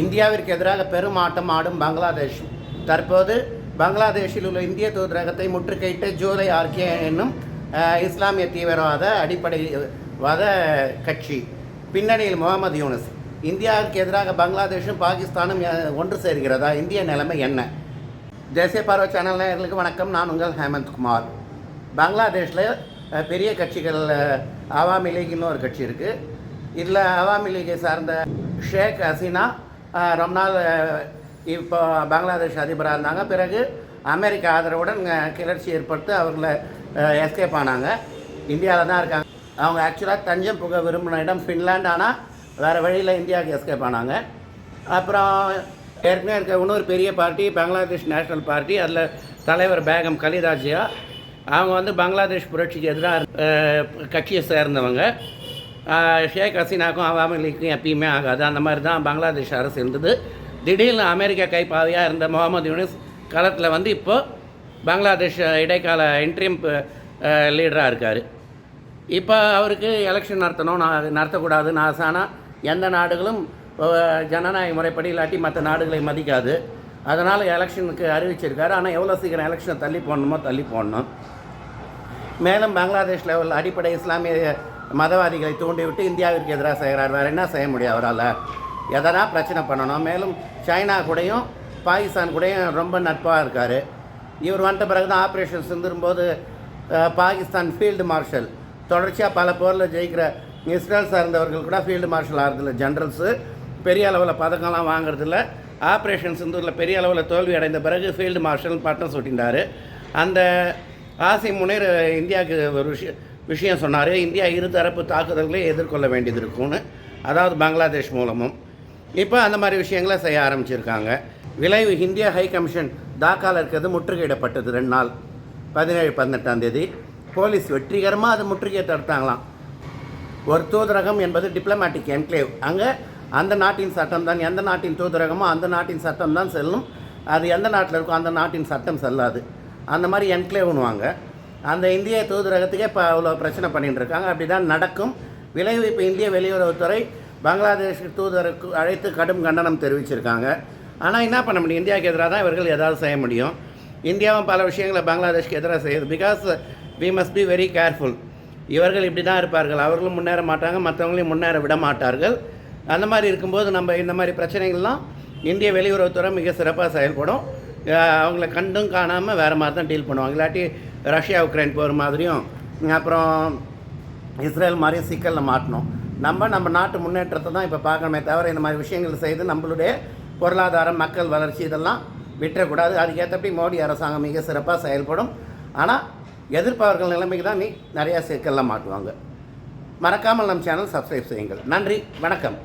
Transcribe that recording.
இந்தியாவிற்கு எதிராக பெரும் ஆட்டம் ஆடும் பங்களாதேஷ். தற்போது பங்களாதேஷில் உள்ள இந்திய தூதரகத்தை முற்றுகையிட்டு ஜூலை ஆர்கே என்னும் இஸ்லாமிய தீவிரவாத அடிப்படைவாத கட்சி. பின்னணியில் முகமது யூனஸ். இந்தியாவிற்கு எதிராக பங்களாதேஷும் பாகிஸ்தானும் ஒன்று சேர்கிறதா? இந்திய நிலைமை என்ன? தேசிய பார்வை சேனல் நேயர்களுக்கு வணக்கம். நான் உங்கள் ஹேமந்த் குமார். பங்களாதேஷில் பெரிய கட்சிகள் அவாமி லீக்னு ஒரு கட்சி இருக்குது இதில் அவாமி லீகை சார்ந்த ஷேக் ஹசீனா ரொம்ப நாள் இப்போ பங்களாதேஷ் அதிபராக இருந்தாங்க. பிறகு அமெரிக்க ஆதரவுடன் கிளர்ச்சி ஏற்படுத்தி அவங்கள எஸ்கேப் ஆனாங்க. இந்தியாவில் தான் இருக்காங்க. அவங்க ஆக்சுவலாக தஞ்சம் புக விரும்பின இடம் ஃபின்லாண்ட் ஆனால் வேறு வழியில் இந்தியாவுக்கு எஸ்கேப் ஆனாங்க. அப்புறம் ஏற்கனவே இருக்க இன்னொரு பெரிய பார்ட்டி பங்களாதேஷ் நேஷனல் பார்ட்டி அதில் தலைவர் பேகம் கலிதாஜியா அவங்க வந்து பங்களாதேஷ் புரட்சிக்கு எதிராக கட்சியை சேர்ந்தவங்க. ஷேக் ஹசீனாக்கும் அவாமி லீக்கும் எப்பயுமே ஆகாது. அந்த மாதிரி தான் பங்களாதேஷ் அரசு இருந்தது. திடீர்னு அமெரிக்கா கைப்பாவையாக இருந்த முகமது யூனிஸ் காலத்தில் வந்து இப்போது பங்களாதேஷ் இடைக்கால இன்ட்ரீம் லீடராக இருக்கார். இப்போ அவருக்கு எலெக்ஷன் நடத்தணும். நான் நடத்தக்கூடாதுன்னு ஆசானா எந்த நாடுகளும் ஜனநாயக முறைப்படி இல்லாட்டி மற்ற நாடுகளை மதிக்காது. அதனால் எலெக்ஷனுக்கு அறிவிச்சிருக்காரு. ஆனால் எவ்வளோ சீக்கிரம் எலெக்ஷனை தள்ளி போடணுமோ தள்ளி போடணும். மேலும் பங்களாதேஷ் லெவல் அடிப்படை இஸ்லாமிய மதவாதிகளை தூண்டிவிட்டு இந்தியாவிற்கு எதிராக செய்கிறார் வேறு என்ன செய்ய முடியும் அவரால்? எதனா பிரச்சனை பண்ணணும். மேலும் சைனா கூடயும் பாகிஸ்தான் கூடயும் ரொம்ப நட்பாக இருக்கார். இவர் வந்த பிறகு தான் ஆப்ரேஷன் சிந்துரும்போது பாகிஸ்தான் ஃபீல்டு மார்ஷல் தொடர்ச்சியாக பல போரில் ஜெயிக்கிற இஸ்ரேல் சார்ந்தவர்கள் கூட ஃபீல்டு மார்ஷல் ஆகிறதில்ல. ஜென்ரல்ஸு பெரிய அளவில் பதக்கம்லாம் வாங்குறதில்ல. ஆப்ரேஷன் சிந்தூரில் பெரிய அளவில் தோல்வி அடைந்த பிறகு ஃபீல்டு மார்ஷல் பட்டம் சுட்டினார். அந்த ஆசை முனைர் இந்தியாவுக்கு ஒரு விஷயம் விஷயம் சொன்னார். இந்தியா இருதரப்பு தாக்குதல்களை எதிர்கொள்ள வேண்டியது இருக்கும்னு அதாவது பங்களாதேஷ் மூலமும். இப்போ அந்த மாதிரி விஷயங்களை செய்ய ஆரம்பிச்சிருக்காங்க. விளைவு இந்தியா ஹை கமிஷன் தாக்காவில் இருக்கிறது முற்றுகையிடப்பட்டது ரெண்டு நாள். பதினேழு பதினெட்டாம் தேதி. போலீஸ் வெற்றிகரமாக அதை முற்றுகையை தடுத்தாங்களாம் ஒரு தூதரகம் என்பது டிப்ளமேட்டிக் என்க்ளேவ் அங்கே அந்த நாட்டின் சட்டம் தான் எந்த நாட்டின் தூதரகமோ அந்த நாட்டின் சட்டம் தான் செல்லும். அது எந்த நாட்டில் இருக்கோ அந்த நாட்டின் சட்டம் செல்லாது. அந்த மாதிரி என்க்ளேவ்னுவாங்க அந்த இந்திய தூதரகத்துக்கே இப்போ அவ்வளோ பிரச்சனை பண்ணிகிட்டு இருக்காங்க. அப்படி தான் நடக்கும். விளைவு இப்போ இந்திய வெளியுறவுத்துறை பங்களாதேஷ் தூதருக்கு அழைத்து கடும் கண்டனம் தெரிவிச்சிருக்காங்க. ஆனால் என்ன பண்ண முடியும்? இந்தியாவுக்கு எதிராக தான் இவர்கள் ஏதாவது செய்ய முடியும். இந்தியாவும் பல விஷயங்களை பங்களாதேஷ்க்கு எதிராக செய்யுது. Because we must be very careful இவர்கள் இப்படி தான் இருப்பார்கள். அவர்களும் முன்னேற மாட்டாங்க. மற்றவங்களையும் முன்னேற விட மாட்டார்கள். அந்த மாதிரி இருக்கும்போது நம்ம இந்த மாதிரி பிரச்சனைகள்லாம் இந்திய வெளியுறவுத்துறை மிக சிறப்பாக செயல்படும். அவங்கள கண்டும் காணாமல் வேறு மாதிரி தான் டீல் பண்ணுவாங்க. இல்லாட்டி ரஷ்யா உக்ரைன் போகிற மாதிரியும் அப்புறம் இஸ்ரேல் மாதிரியும் சிக்கலில் மாட்டணும். நம்ம நம்ம நாட்டு முன்னேற்றத்தை தான் இப்போ பார்க்கணுமே தவிர இந்த மாதிரி விஷயங்கள் செய்து நம்மளுடைய பொருளாதாரம் மக்கள் வளர்ச்சி இதெல்லாம் விட்டுறக்கூடாது. அதுக்கேற்றபடி மோடி அரசாங்கம் மிக சிறப்பாக செயல்படும். ஆனால் எதிர்ப்பவர்கள் நிலைமைக்கு தான் நீ நிறையா சிக்கலில் மாட்டுவாங்க. மறக்காமல் நம் சேனல் சப்ஸ்கிரைப் செய்யுங்கள். நன்றி வணக்கம்.